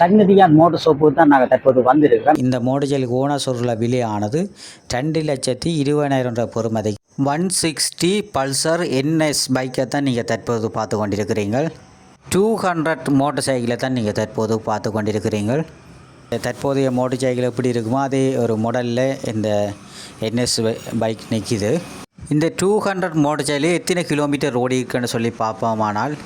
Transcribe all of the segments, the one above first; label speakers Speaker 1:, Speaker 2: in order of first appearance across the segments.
Speaker 1: Sannathiyan motor soap தான் நாங்கள் தற்போது வந்திருக்கிறோம்.
Speaker 2: இந்த மோட்டர்சைக்கிள் ஓனர் சொல்கிற விலையானது ரெண்டு லட்சத்தி இருபதாயிரம் ரூபாய் பொறுமதி. ஒன் சிக்ஸ்டி பல்சர் என்எஸ் பைக்கை தான் நீங்கள் தற்போது பார்த்து கொண்டிருக்கிறீங்க டூ ஹண்ட்ரட் மோட்டர் சைக்கிளை தான் நீங்கள் தற்போது பார்த்து கொண்டிருக்கிறீங்க தற்போதைய மோட்டர் சைக்கிள் எப்படி இருக்குமோ அதே ஒரு மாடலில் இந்த என்எஸ் பைக் நிற்கிது இந்த டூ ஹண்ட்ரட் மோட்டர் சைக்கிள் எத்தனை கிலோமீட்டர் ஓடி இருக்குன்னு சொல்லி பார்ப்போமானால்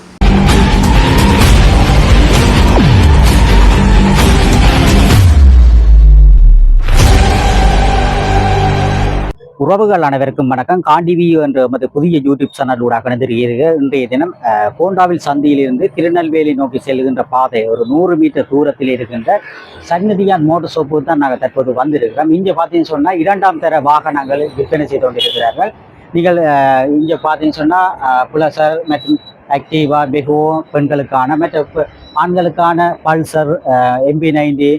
Speaker 1: உறவுகள் அனைவருக்கும் வணக்கம். காண்டிவியூ என்ற நமது புதிய யூடியூப் சேனல் ஊடாக இணைந்திருக்கிறீர்கள் இன்றைய தினம் கோண்டாவில் சந்தியிலிருந்து திருநெல்வேலி நோக்கி செல்கின்ற பாதை ஒரு நூறு மீட்டர் தூரத்தில் இருக்கின்ற சன்னதியான் மோட்டர் சோப்பு தான் நாங்கள் தற்போது வந்திருக்கிறோம். இங்கே பார்த்தீங்கன்னு சொன்னால் இரண்டாம் தர வாகனங்கள் விற்பனை செய்து கொண்டிருக்கிறார்கள். நீங்கள் இங்கே பார்த்தீங்கன்னு சொன்னால் புலசர் மற்றும் ஆக்டிவா மிகவும் பெண்களுக்கான மற்ற ஆண்களுக்கான Pulsar MP ninety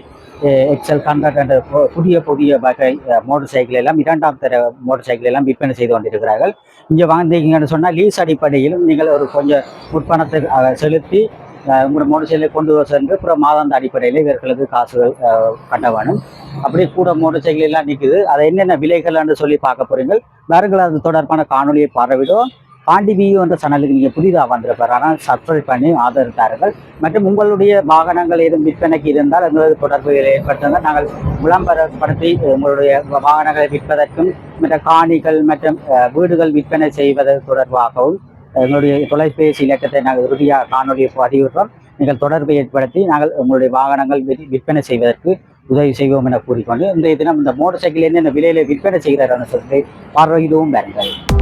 Speaker 1: XL hundred என்ற புதிய புதிய வகை மோட்டர் சைக்கிள் எல்லாம் இரண்டாம் தர மோட்டர் சைக்கிள் எல்லாம் விற்பனை செய்து கொண்டிருக்கிறார்கள். இங்கே வாங்கிங்கன்னு சொன்னால் லீஸ் அடிப்படையிலும் நீங்கள் ஒரு கொஞ்சம் முற்பணத்தை செலுத்தி அஹ், உங்களோட மோட்டர் சைக்கிளை கொண்டு வர சென்று அப்புறம் மாதாந்த அடிப்படையில் இவர்களுக்கு காசுகள் கண்டவனும் கட்ட வேணும். அப்படியே கூட மோட்டர் சைக்கிள் எல்லாம் நிற்குது அதை என்னென்ன விலைகள்னு சொல்லி பார்க்க போறீங்க வேறுகள் அது தொடர்பான காணொலியை பார்வையிடும் பாண்டி வியூ என்ற சேனலுக்கு நீங்கள் புதிதாக வந்திருப்பார் ஆனால் சப்ஸ்கிரைப் பண்ணி ஆதரித்தார்கள் மற்றும் உங்களுடைய வாகனங்கள் ஏதும் விற்பனைக்கு இருந்தால் எங்களது தொடர்புகளை ஏற்படுத்த நாங்கள் விளம்பரப்படுத்தி உங்களுடைய வாகனங்களை விற்பதற்கும் மற்ற காணிகள் மற்றும் வீடுகள் விற்பனை செய்வது தொடர்பாகவும் எங்களுடைய தொலைபேசி இலக்கத்தை நாங்கள் உறுதியாக காணொலியை பதிவிடுறோம். நீங்கள் தொடர்பை ஏற்படுத்தி நாங்கள் உங்களுடைய வாகனங்கள் விற்பனை செய்வதற்கு உதவி செய்வோம் என கூறிக்கொண்டு இன்றைய தினம் இந்த மோட்டர் சைக்கிள் என்னென்ன விலையில விற்பனை செய்கிறார்கள் சொல்லி பார்வையிடவும் பாருங்கள்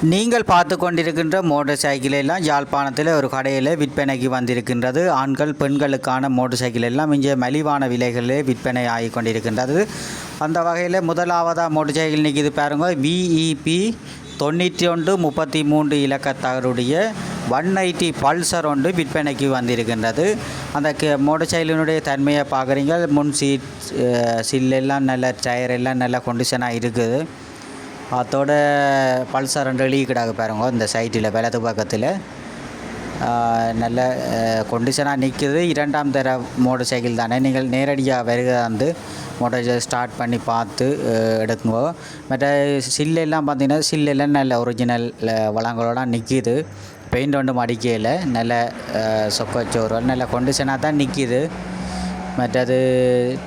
Speaker 2: நீங்கள் பார்த்து கொண்டிருக்கின்ற மோட்டார் சைக்கிள் எல்லாம் யாழ்ப்பாணத்தில் ஒரு கடையில் விற்பனைக்கு வந்திருக்கின்றது. ஆண்கள் பெண்களுக்கான மோட்டார் சைக்கிள் எல்லாம் இங்கே மலிவான விலைகளிலே விற்பனை ஆகி கொண்டிருக்கின்றது. அந்த வகையில் முதலாவதாக மோட்டார் சைக்கிள் நிற்கிது பாருங்க. விஇபி தொண்ணூற்றி ஒன்று முப்பத்தி மூன்று இலக்கத்தகருடைய ஒன் எயிட்டி பல்சர் ஒன்று விற்பனைக்கு வந்திருக்கின்றது. அந்த மோட்டர் சைக்கிளினுடைய தன்மையை பார்க்குறீங்க. முன் சீட் சில்லெல்லாம் நல்ல டயர் எல்லாம் நல்ல கண்டிஷனாக இருக்குது. அதோட பல்சர் ரெண்டு எழுதி பாருங்க இந்த சைட்டில் வலது பக்கத்தில். நல்ல கொண்டிஷனாக நிற்குது இரண்டாம் தர மோட்டர் சைக்கிள் தானே. நீங்கள் நேரடியாக வருக வந்து மோட்டர் ஸ்டார்ட் பண்ணி பார்த்து எடுக்குங்கோ எடுக்குங்க. மற்ற சில்லெல்லாம் பார்த்தீங்கன்னா சில்லெல்லாம் நல்ல ஒரிஜினல் வளங்களோட நிற்கிது பெயிண்ட் ஒன்றும் அடிக்கையில் நல்ல சொக்கச்சோறு நல்ல கொண்டிஷனாக தான் நிற்கிது மற்றது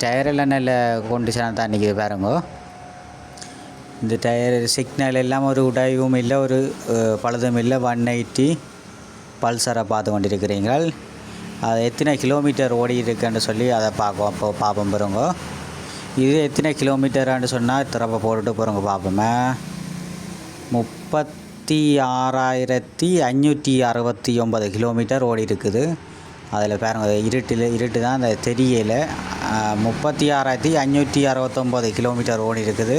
Speaker 2: டயரெல்லாம் நல்ல கொண்டிஷனாக தான் நிற்கிது பாருங்க. இந்த டயர் சிக்னல் எல்லாம் ஒரு உடைவும் இல்லை ஒரு பழுதும் இல்லை. ஒன் எயிட்டி பல்சரை பார்த்து கொண்டிருக்கிறீர்கள். அது எத்தனை கிலோமீட்டர் ஓடி இருக்குன்னு சொல்லி அதை பார்ப்போம் அப்போ பார்ப்போம் பாருங்க. இது எத்தனை கிலோமீட்டரான்னு சொன்னால் திறப்ப போட்டுட்டு போகிறோங்க பார்ப்போமே. முப்பத்தி ஆறாயிரத்தி அஞ்சூற்றி அறுபத்தி ஒன்பது கிலோமீட்டர் ஓடி இருக்குது அதில் பாருங்க இருட்டில் இருட்டு தான் அந்த தெரியலை. முப்பத்தி ஆறாயிரத்தி அஞ்சூற்றி அறுபத்தொம்போது கிலோமீட்டர் ஓடி இருக்குது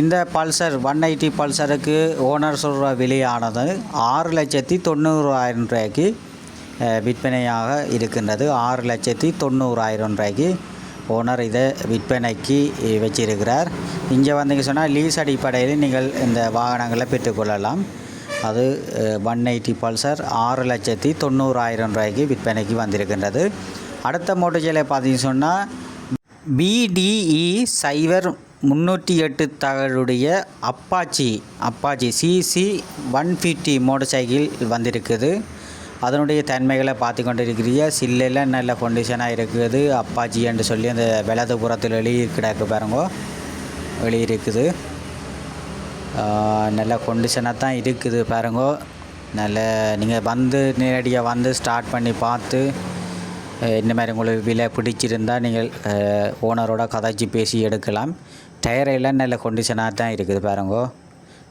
Speaker 2: இந்த பல்சர் ஒன் எயிட்டி பல்சருக்கு ஓனர் சொல்கிற விலையானது ஆறு லட்சத்தி தொண்ணூறாயிரம் ரூபாய்க்கு விற்பனையாக இருக்கின்றது. ஆறு லட்சத்தி தொண்ணூறாயிரம் ரூபாய்க்கு ஓனர் இதை விற்பனைக்கு வச்சிருக்கிறார். இங்கே வந்தீங்க சொன்னால் லீஸ் அடிப்படையில் நீங்கள் இந்த வாகனங்களை பெற்றுக்கொள்ளலாம். அது ஒன் எயிட்டி பல்சர் ஆறு லட்சத்தி தொண்ணூறாயிரம் ரூபாய்க்கு விற்பனைக்கு வந்திருக்கின்றது. அடுத்த மோட்டர் சைக்கிளை பார்த்தீங்கன்னு சொன்னால் பிடிஇ சைவர் முந்நூற்றி எட்டு தகடுடைய Apache Apache CC one fifty motor cycle வந்திருக்குது. அதனுடைய தன்மைகளை பார்த்து கொண்டு இருக்கிறீங்க சில்லெல்லாம் நல்ல கண்டிஷனாக இருக்குது. அப்பாச்சி என்று சொல்லி அந்த வலதுபுறத்தில் வெளியே கிடக்கு பாருங்க. வெளியே இருக்குது. நல்ல கண்டிஷனாக தான் இருக்குது பாருங்க. நல்ல நீங்கள் வந்து நேரடியாக வந்து ஸ்டார்ட் பண்ணி பார்த்து இந்த மாதிரி உங்களுக்கு விலை பிடிச்சிருந்தால் நீங்கள் ஓனரோட கதைச்சி பேசி எடுக்கலாம். டயர் எல்லாம் நல்ல கொண்டிஷனாக தான் இருக்குது பாருங்க.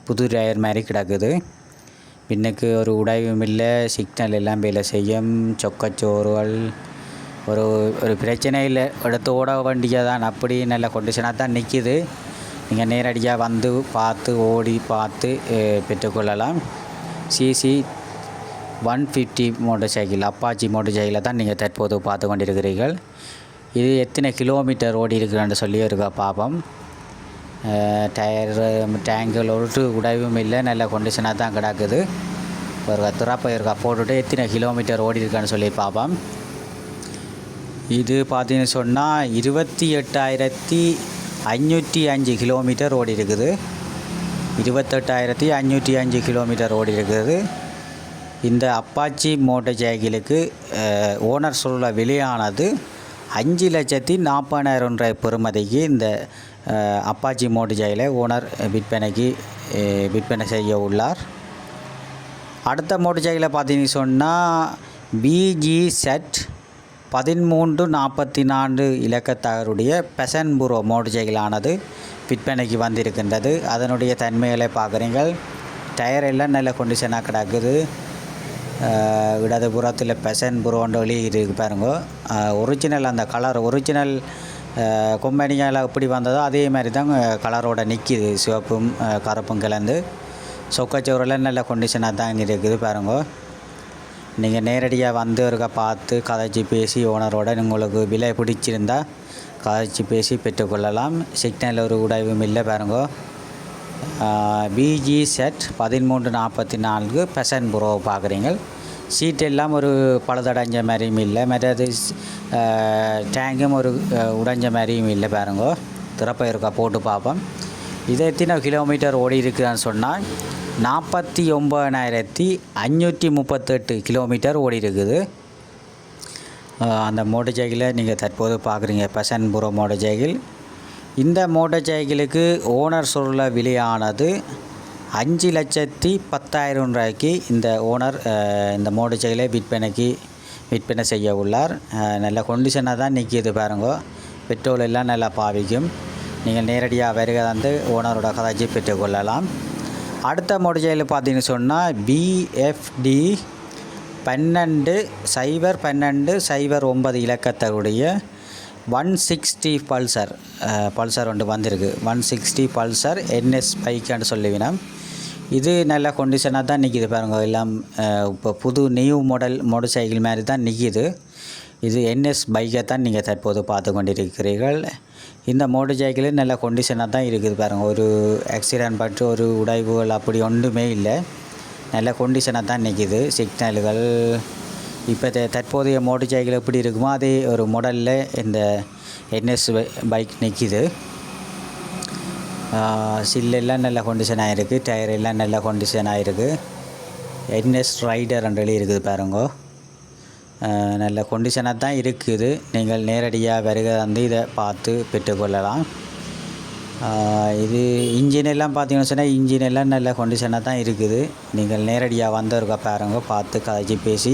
Speaker 2: புது டயர் மாதிரி கிடக்குது. பின்னுக்கு ஒரு உடைவும் இல்லை சிக்னல் எல்லாம் வேலை செய்யும். சொக்கச்சோறுகள் ஒரு ஒரு பிரச்சனை இல்லை. எடுத்து ஓட வேண்டியது தான் அப்படி நல்ல கொண்டிஷனாக தான் நிற்கிது நீங்கள் நேரடியாக வந்து பார்த்து ஓடி பார்த்து பெற்றுக்கொள்ளலாம். CC one fifty motor cycle Apache motor சைக்கிளை தான் நீங்கள் தற்போது பார்த்து கொண்டிருக்கிறீர்கள். இது எத்தனை கிலோமீட்டர் ஓடி இருக்குன்னு சொல்லி இருக்கா பாப்பம். டயர் டேங்கில் ஒரு உடைவும் இல்லை நல்ல கண்டிஷனாக தான் கிடக்குது. ஒரு துறப்பை இருக்கா போட்டுட்டு எத்தனை கிலோமீட்டர் ஓடி இருக்கான்னு சொல்லி பார்ப்போம் இது பார்த்தீங்கன்னு சொன்னால் இருபத்தி எட்டாயிரத்தி ஐநூற்றி அஞ்சு கிலோமீட்டர் ஓடி இருக்குது. இருபத்தெட்டாயிரத்தி ஐநூற்றி அஞ்சு கிலோமீட்டர் ஓடி இருக்குது. இந்த அப்பாச்சி மோட்டர் சைக்கிளுக்கு ஓனர் சொல்ல விலையானது அஞ்சு லட்சத்தி நாற்பதாயிரம் ரூபாய் பெறுமதிக்கு இந்த அப்பாச்சி மோட்டர் சைக்கிளை ஓனர் விற்பனைக்கு விற்பனை செய்ய உள்ளார். அடுத்த மோட்டர் சைக்கிளை பார்த்தீங்கன்னு சொன்னால் பிஜி செட் பதிமூன்று நாற்பத்தி நான்கு இலக்கத்தகருடைய பெசன்புரோ மோட்டர் சைக்கிளானது விற்பனைக்கு வந்திருக்கின்றது. அதனுடைய தன்மைகளை பார்க்குறீங்கள். டயர் எல்லாம் நல்ல கொண்டிஷனாக கிடக்குது. இடதுபுறத்தில் பெசன் புரோன்ற வழி இருக்கு பாருங்க. ஒரிஜினல் அந்த கலர் ஒரிஜினல் கொம்பனியால் எப்படி வந்ததோ அதே மாதிரி தான் கலரோட நிற்கிது சிவப்பும் கருப்பும் கலந்து. சொக்கச்சோரெல்லாம் நல்ல கண்டிஷனாக தான் இருக்குது பாருங்க. நீங்கள் நேரடியாக வந்து ஒருக்கா பார்த்து கதைச்சி பேசி ஓனரோட உங்களுக்கு விலை பிடிச்சிருந்தால் கதைச்சி பேசி பெற்றுக்கொள்ளலாம். சிக்னல் ஒரு உடைவும் இல்லை பாருங்க. பிஜி செட் பதிமூன்று நாற்பத்தி நான்கு பெசன் ப்ரோ பார்க்குறீங்க. சீட் எல்லாம் ஒரு பழுதடைஞ்ச மாதிரியும் இல்லை. மற்றது டேங்கும் ஒரு உடைஞ்ச மாதிரியும் இல்லை பாருங்க. திறப்பை இருக்கா போட்டு பார்ப்போம். இதை எத்தனை கிலோமீட்டர் ஓடி இருக்குதுன்னு சொன்னால் நாற்பத்தி ஒம்பதாயிரத்தி அஞ்சூற்றி முப்பத்தெட்டு கிலோமீட்டர் ஓடி இருக்குது. அந்த மோட்டர் சைக்கிளை நீங்கள் தற்போது பார்க்குறீங்க பெசன் புரோ மோட்டர் சைக்கிள் இந்த மோட்டர் சைக்கிளுக்கு ஓனர் சொல்ல விலையானது அஞ்சு லட்சத்தி பத்தாயிரம் ரூபாய்க்கு இந்த ஓனர் இந்த மோட்டர் சைக்கிளை விற்பனைக்கு விற்பனை செய்ய உள்ளார். நல்ல கொண்டிஷனாக தான் நிற்கிது பாருங்க. பெட்ரோல் எல்லாம் நல்லா பாவிக்கும். நீங்கள் நேரடியாக வருகை வந்து ஓனரோட கதாச்சி பெற்றுக்கொள்ளலாம் அடுத்த மோட்டர் சைக்கிள் பார்த்தீங்கன்னு சொன்னால் பிஎஃப்டி பன்னெண்டு சைபர் பன்னெண்டு சைபர் ஒன்பது இலக்கத்தருடைய ஒன் சிக்ஸ்டி பல்சர் பல்சர் ஒன்று வந்திருக்கு. ஒன் சிக்ஸ்டி பல்சர் என்எஸ் பைக்கான்னு சொல்லுவினோம் இது நல்ல கண்டிஷனாக தான் நிற்கிது பாருங்கள் எல்லாம் uh, இப்போ புது நியூ மாடல் மோட்டர் சைக்கிள் மாதிரி தான் நிற்கிது இது என்எஸ் பைக்கை தான் நீங்கள் தற்போது பார்த்து கொண்டிருக்கிறீர்கள். இந்த மோட்டர் சைக்கிள் நல்ல கண்டிஷனாக தான் இருக்குது பாருங்கள் ஒரு ஆக்சிடென்ட் பட்டு ஒரு உடைவுகள் அப்படி ஒன்றுமே இல்லை. நல்ல கண்டிஷனாக தான் நிற்கிது சிக்னல்கள் இப்போ த- தற்போதைய மோட்டர் சைக்கிள் எப்படி இருக்குமோ அதே ஒரு மாடலில் இந்த என்எஸ் பைக் நிற்கிது சில்லெல்லாம் நல்ல கண்டிஷன் ஆகிருக்கு டயர் எல்லாம் நல்ல கண்டிஷன் ஆகிருக்கு என்எஸ் ரைடர் சொல்லி இருக்குது பாருங்க. நல்ல கண்டிஷனாக தான் இருக்குது. நீங்கள் நேரடியாக வருக வந்து இதை பார்த்து பெற்றுக்கொள்ளலாம் இது இன்ஜின் எல்லாம் பார்த்தீங்கன்னு சொன்னால் இன்ஜின் எல்லாம் நல்ல கண்டிஷனாக தான் இருக்குது. நீங்கள் நேரடியாக வந்தவருக்கா பாருங்க பார்த்து கதைச்சி பேசி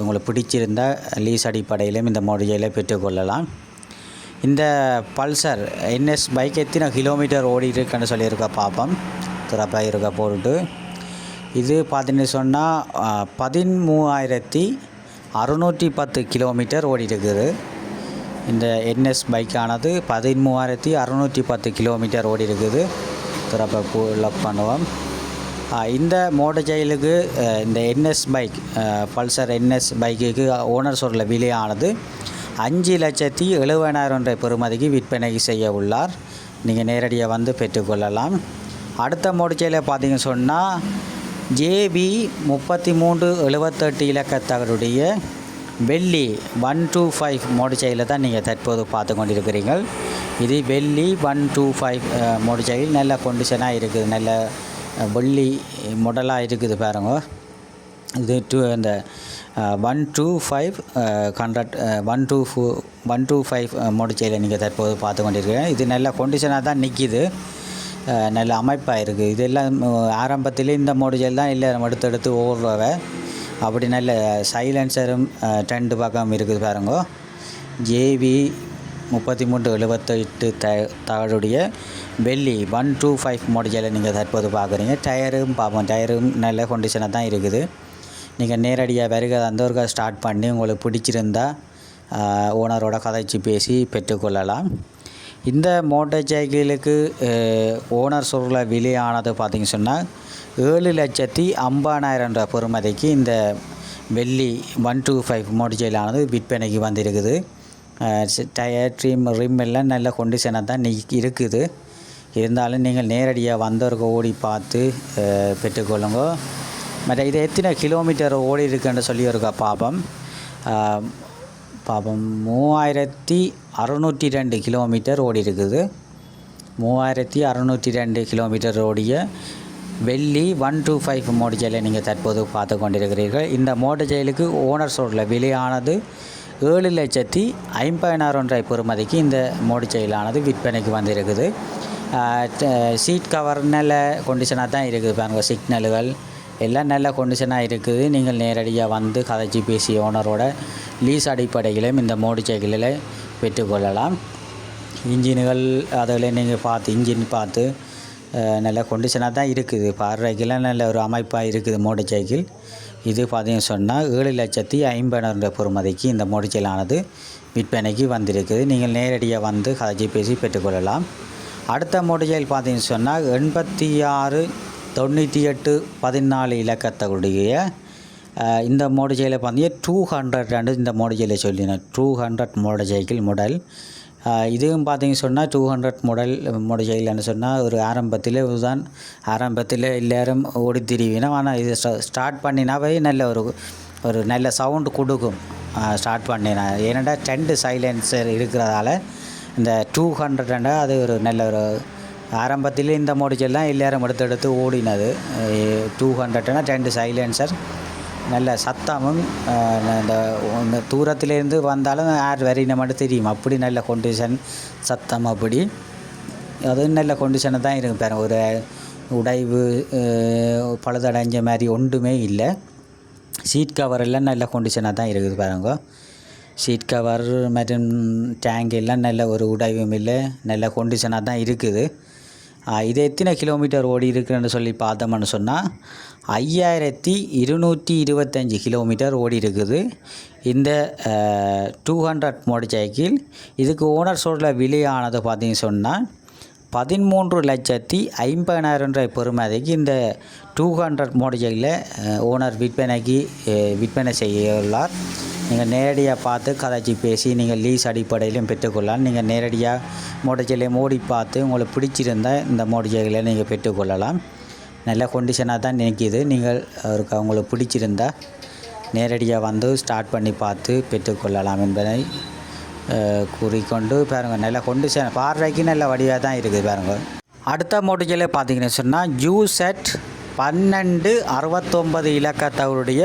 Speaker 2: உங்களுக்கு பிடிச்சிருந்தா லீஸ் அடிப்படையிலும் இந்த மாடலில் பெற்றுக்கொள்ளலாம். இந்த பல்சர் என்எஸ் பைக் எத்தனை கிலோமீட்டர் ஓடி சொல்லியிருக்க பார்ப்போம் திறப்பாக இருக்க போட்டு. இது பார்த்தீங்கன்னு சொன்னால் பதிமூவாயிரத்தி அறுநூற்றி பத்து கிலோமீட்டர் ஓடிட்டுருக்குது இருக்குது. இந்த என்எஸ் பைக்கானது பதிமூவாயிரத்தி அறுநூற்றி பத்து கிலோமீட்டர் ஓடி இருக்குது. திறப்பை லாக் பண்ணுவோம். இந்த மோட்டர் சைக்கிளுக்கு இந்த என்எஸ் பைக் பல்சர் என்எஸ் பைக்குக்கு ஓனர் சொல்ல விலையானது அஞ்சு லட்சத்தி எழுபதாயிரம் என்ற பெறுமதிக்கு விற்பனை செய்ய உள்ளார். நீங்கள் நேரடியாக வந்து பெற்றுக்கொள்ளலாம் அடுத்த மோட்டர் சைக்கிளை பார்த்தீங்க சொன்னால் ஜேபி முப்பத்தி மூன்று எழுபத்தெட்டு இலக்கத்தகருடைய வெள்ளி ஒன் டூ ஃபைவ் மோட்டர் சைக்கிளை தான் நீங்கள் தற்போது பார்த்து கொண்டிருக்கிறீர்கள். இது வெள்ளி one two five motor cycle நல்ல கொண்டிஷனாக இருக்குது. நல்ல வெள்ளி மொடலாக இருக்குது பாருங்க. இது டூ இந்த one two five hundred one two four one two five முடிச்சையில் நீங்கள் தற்போது பார்த்து கொண்டிருக்கிறீங்க. இது நல்ல கண்டிஷனாக தான் நிற்கிது நல்ல அமைப்பாக இருக்குது இதெல்லாம் அஹ், ஆரம்பத்திலே இந்த முடிச்சல் தான் இல்லை நம்ம எடுத்து எடுத்து ஓடுறவ அப்படி நல்ல சைலன்சரும் ரெண்டு பக்கம் இருக்குது பாருங்க. ஜேவி முப்பத்தி மூன்று எழுபத்தெட்டு த தகடுடைய வெள்ளி ஒன் டூ ஃபைவ் மாடலில் நீங்கள் தற்போது பார்க்குறீங்க. டயரும் பார்ப்போம் டயரும் நல்ல கண்டிஷனாக தான் இருக்குது. நீங்கள் நேரடியாக வருகை அந்த ஒரு ஸ்டார்ட் பண்ணி உங்களுக்கு பிடிச்சிருந்தா ஓனரோட கதைச்சி பேசி பெற்றுக்கொள்ளலாம். இந்த மோட்டார் சைக்கிளுக்கு ஓனர் சொல்கிற விலையானது பார்த்திங்க சொன்னால் ஏழு லட்சத்தி ஐம்பதாயிரம் பொறுமதிக்கு இந்த வெள்ளி ஒன் டூ ஃபைவ் மோட்டார் விற்பனைக்கு வந்திருக்குது. டயர் ட்ரீம் ரிம் எல்லாம் நல்ல கொண்டிஷனாக தான் நீ இருக்குது. இருந்தாலும் நீங்கள் நேரடியாக வந்தவருக்கு ஓடி பார்த்து பெற்றுக்கொள்ளுங்க. மற்ற இது எத்தனை கிலோமீட்டர் ஓடி இருக்குன்னு சொல்லி இருக்கா பாப்பம் பாப்பம் மூவாயிரத்தி அறுநூற்றி ரெண்டு கிலோமீட்டர் ஓடி இருக்குது. மூவாயிரத்தி அறநூற்றி ரெண்டு கிலோமீட்டர் ஓடிய வெள்ளி ஒன் டூ ஃபைவ் மோட்டர் நீங்கள் தற்போது பார்த்து கொண்டிருக்கிறீர்கள். இந்த மோட்டர் ஓனர் சொல்ல விலையானது ஏழு லட்சத்தி ஐம்பதினாயிரம் ரூபாய் பொறுமதிக்கு இந்த மோட்டர் விற்பனைக்கு வந்திருக்குது. சீட் கவர் நல்ல கொண்டிஷனாக தான் இருக்குது. பாருங்க சிக்னல்கள் எல்லாம் நல்ல கொண்டிஷனாக இருக்குது. நீங்கள் நேரடியாக வந்து கதைச்சி பேசி ஓனரோட லீஸ் அடிப்படையிலும் இந்த மோடி சைக்கிளில் பெற்றுக்கொள்ளலாம். இன்ஜின்கள் அதில் நீங்கள் பார்த்து இன்ஜின் பார்த்து நல்ல கொண்டிஷனாக தான் இருக்குது. பார்வைக்கெல்லாம் நல்ல ஒரு அமைப்பாக இருக்குது மோடி சைக்கிள். இது பார்த்தீங்கன்னு சொன்னால் ஏழு லட்சத்தி ஐம்பதாயிரம் பொறுமதிக்கு இந்த மோடி சைக்கிளானது விற்பனைக்கு வந்திருக்குது. நீங்கள் நேரடியாக வந்து கதைச்சி பேசி பெற்றுக்கொள்ளலாம். அடுத்த மோட்டர் பார்த்தீங்கன்னு சொன்னால் எண்பத்தி ஆறு தொண்ணூற்றி எட்டு பதினாலு இலக்கத்தோடைய இந்த மோடிஜையில் பார்த்தீங்கன்னா டூ ஹண்ட்ரட் இந்த மோடிஜையில் சைக்கிளை சொல்லினேன் டூ ஹண்ட்ரட் மோடஜைகள் முடல் மாடல் இதுவும் பார்த்தீங்க சொன்னால் டூ ஹண்ட்ரட் மாடல் மாடல் சொன்னால் ஒரு ஆரம்பத்தில் இதுதான். ஆரம்பத்தில் எல்லாரும் ஓடி திரிவினா ஆனால் இது ஸ்டார்ட் பண்ணினாவே நல்ல ஒரு ஒரு நல்ல சவுண்டு கொடுக்கும். ஸ்டார்ட் பண்ணினா. ஏன்னாடா டென்ட் சைலன்சர் இருக்கிறதால இந்த டூ ஹண்ட்ரட் அது ஒரு நல்ல ஒரு ஆரம்பத்தில் இந்த மோடிச்செல்லாம் எல்லாரும் எடுத்து எடுத்து ஓடினது. டூ ஹண்ட்ரட்னா ரெண்டு சைலன்சர் நல்ல சத்தமும் இந்த ஒன்று தூரத்திலேருந்து வந்தாலும் யார் வரையின மட்டும் தெரியும். அப்படி நல்ல கொண்டிஷன் சத்தம் அப்படி. அதுவும் நல்ல கொண்டிஷனை தான் இருக்கும் பாருங்க. ஒரு உடைவு பழுதடைஞ்ச மாதிரி ஒன்றுமே இல்லை. சீட் கவர் எல்லாம் நல்ல கொண்டிஷனாக தான் இருக்குது பாருங்க. சீட் கவர் மற்றும் டேங்க் எல்லாம் நல்ல ஒரு உடைவும் இல்லை. நல்ல கொண்டிஷனாக தான் இருக்குது. இது எத்தனை கிலோமீட்டர் ஓடி இருக்குன்னு சொல்லி பார்த்தோம்னு சொன்னால் ஐயாயிரத்தி இருநூற்றி இருபத்தஞ்சி கிலோமீட்டர் ஓடி இருக்குது. இந்த டூ ஹண்ட்ரட் மோட்டர் சைக்கிள் இதுக்கு ஓனர் சொல்கிற விலையானது பார்த்தீங்கன்னு சொன்னால் பதிமூன்று லட்சத்தி ஐம்பதாயிரம் ரூபாய் பெறுமதிக்கு இந்த டூ ஹண்ட்ரட் மோட்டர் சைக்கிளை ஓனர் விற்பனைக்கு விற்பனை செய்யுள்ளார் நீங்கள் நேரடியாக பார்த்து கதைச்சி பேசி நீங்கள் லீஸ் அடிப்படையிலும் பெற்றுக்கொள்ளலாம். நீங்கள் நேரடியாக மோட்டர் மூடி மோடி பார்த்து உங்களுக்கு பிடிச்சிருந்தால் இந்த மோட்டர் நீங்கள் பெற்றுக்கொள்ளலாம். நல்ல கொண்டிஷனாக தான் நினைக்கிது. நீங்கள் அவருக்கு அவங்களுக்கு பிடிச்சிருந்தால் நேரடியாக வந்து ஸ்டார்ட் பண்ணி பார்த்து பெற்றுக்கொள்ளலாம் என்பதை கூறிக்கொண்டு பாருங்கள் நல்ல கொண்டிஷன் பார்வைக்கு நல்ல வடிவாக தான் இருக்குது பாருங்கள் அடுத்த மோட்டர்ஜில் பார்த்தீங்கன்னு சொன்னால் ஜூ செட் பன்னெண்டு அறுபத்தொம்பது இலக்கத்தவருடைய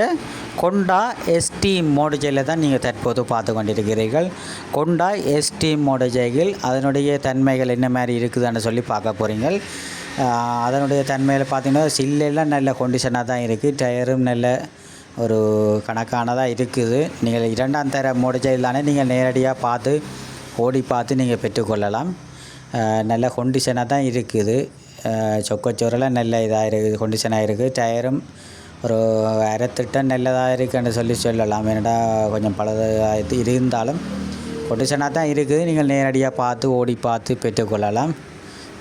Speaker 2: கொண்டா எஸ்டி மோடஜையில் தான் நீங்கள் தற்போது பார்த்து கொண்டிருக்கிறீர்கள். கொண்டா எஸ்டி மோடஜைகள் அதனுடைய தன்மைகள் என்ன மாதிரி இருக்குதுன்னு சொல்லி பார்க்க போகிறீங்கள் அதனுடைய தன்மையில் பார்த்தீங்கன்னா சில்லெல்லாம் நல்ல கொண்டிஷனாக தான் இருக்குது டயரும் நல்ல ஒரு கணக்கானதாக இருக்குது. நீங்கள் இரண்டாம் தர மோடஜையில் தானே நீங்கள் நேரடியாக பார்த்து ஓடி பார்த்து நீங்கள் பெற்றுக்கொள்ளலாம். நல்ல கொண்டிஷனாக தான் இருக்குது. சொக்கச்சோரெல்லாம் நல்ல இதாக இருக்குது கொண்டிஷனாக இருக்குது டயரும் ஒரு அரைத்திட்டம் நல்லதாக இருக்குன்னு சொல்லி சொல்லலாம். ஏன்னா கொஞ்சம் பழதாக இருந்தாலும் கொண்டிஷனாக தான் இருக்குது. நீங்கள் நேரடியாக பார்த்து ஓடி பார்த்து பெற்றுக்கொள்ளலாம்.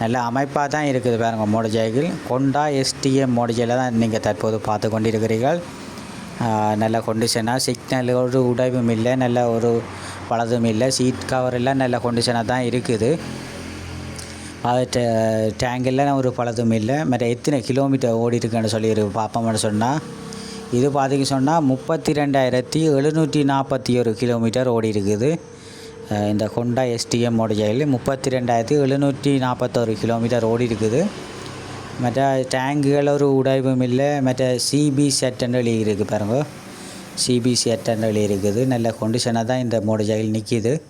Speaker 2: நல்ல அமைப்பாக தான் இருக்குது பாருங்க மோட்டர் சைக்கிள் கொண்டா எஸ்டிஎம் மோட்டர் தான் நீங்கள் தற்போது பார்த்து கொண்டிருக்கிறீர்கள். நல்ல கொண்டிஷனாக சிக்னல் ஒரு உடைவும் இல்லை நல்ல ஒரு பலதும் இல்லை. சீட் கவர் எல்லாம் நல்ல கொண்டிஷனாக தான் இருக்குது. அது டே- ஒரு பழதும் இல்லை. மற்ற எத்தனை கிலோமீட்டர் ஓடி இருக்குன்னு சொல்லி பார்ப்போம்னு சொன்னால் இது பார்த்திங்க சொன்னால் முப்பத்தி ரெண்டாயிரத்தி எழுநூற்றி நாற்பத்தி ஒரு கிலோமீட்டர் ஓடி இருக்குது இந்த கொண்டா எஸ்டிஎம் ஜெயில் முப்பத்தி ரெண்டாயிரத்தி எழுநூற்றி நாற்பத்தோரு கிலோமீட்டர் ஓடி இருக்குது மற்ற டேங்குகள் ஒரு உடைவும் இல்லை. மற்ற சிபி செட்டுன்னு எழுதி இருக்குது பாருங்க. சிபி செட்டுன்னு எழுதி இருக்குது. நல்ல கொண்டிஷனாக தான் இந்த மோடஜைல் நிற்கிது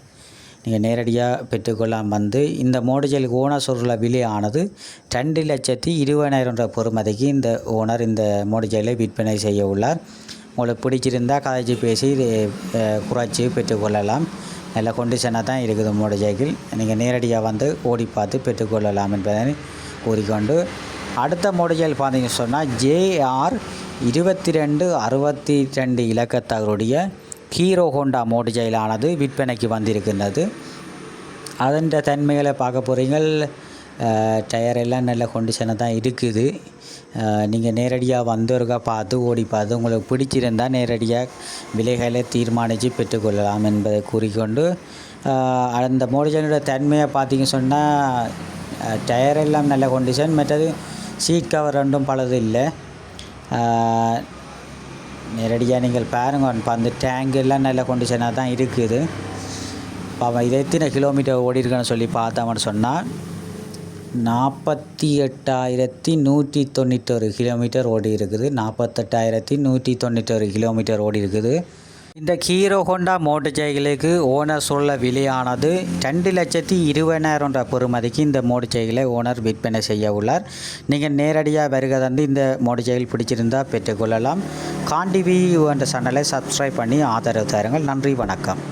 Speaker 2: நீங்கள் நேரடியாக பெற்றுக்கொள்ளாம வந்து இந்த மோடிஜல் ஓனர் சொல்கிற விலை ஆனது ரெண்டு லட்சத்தி இருபதாயிரம் ரூபாய் பொறுமதிக்கு இந்த ஓனர் இந்த மோடிஜலை விற்பனை செய்ய உள்ளார். உங்களுக்கு பிடிச்சிருந்தால் கதைச்சி பேசி இது, குறைச்சி பெற்றுக்கொள்ளலாம் நல்ல கொண்டிஷனாக தான் இருக்குது மோட்டர் நீங்கள் நேரடியாக வந்து ஓடி பார்த்து பெற்றுக்கொள்ளலாம் என்பதை கூறிக்கொண்டு அடுத்த மோட்டர் பார்த்தீங்கன்னு சொன்னால் ஜேஆர் இருபத்தி ரெண்டு அறுபத்தி ரெண்டு இலக்கத்தவருடைய ஹீரோ ஹோண்டா மோட்டர் விற்பனைக்கு வந்திருக்கின்றது. அதன் தன்மைகளை பார்க்க போகிறீங்கள் டயர் எல்லாம் நல்ல கொண்டிஷனாக தான் இருக்குது. நீங்கள் நேரடியாக வந்தவருக்கா பார்த்து ஓடி பார்த்து உங்களுக்கு பிடிச்சிருந்தால் நேரடியாக விலைகளை தீர்மானித்து பெற்றுக்கொள்ளலாம் என்பதை கூறிக்கொண்டு அந்த மோட்டர் தன்மையை பார்த்திங்க சொன்னால் டயர் எல்லாம் நல்ல கண்டிஷன் மற்றது சீட் கவர் ரெண்டும் பலது இல்லை. நேரடியாக நீங்கள் பாருங்கள் இப்போ அந்த டேங்கெல்லாம் நல்லா நல்ல கண்டிஷனாக தான் இருக்குது. இப்போ அவன் இதை எத்தனை கிலோமீட்டர் ஓடிருக்குன்னு சொல்லி பார்த்தவன் சொன்னால் நாற்பத்தி எட்டாயிரத்தி நூற்றி தொண்ணூற்றொரு கிலோமீட்டர் ஓடி இருக்குது நாற்பத்தெட்டாயிரத்தி நூற்றி தொண்ணூற்றொரு கிலோமீட்டர் ஓடி இருக்குது இந்த ஹீரோ ஹோண்டா மோட்டர் சைக்கிளுக்கு ஓனர் சொல்ல விலையானது ரெண்டு லட்சத்தி இருபதாயிரம்ன்ற பெறுமதிக்கு இந்த மோட்டர் சைக்கிளை ஓனர் விற்பனை செய்ய உள்ளார். நீங்கள் நேரடியாக வருகை தந்து இந்த மோட்டர் சைக்கிள் பிடிச்சிருந்தால் பெற்றுக்கொள்ளலாம். காண்டிவி என்ற சேனலை சப்ஸ்கிரைப் பண்ணி ஆதரவு தாருங்கள். நன்றி வணக்கம்.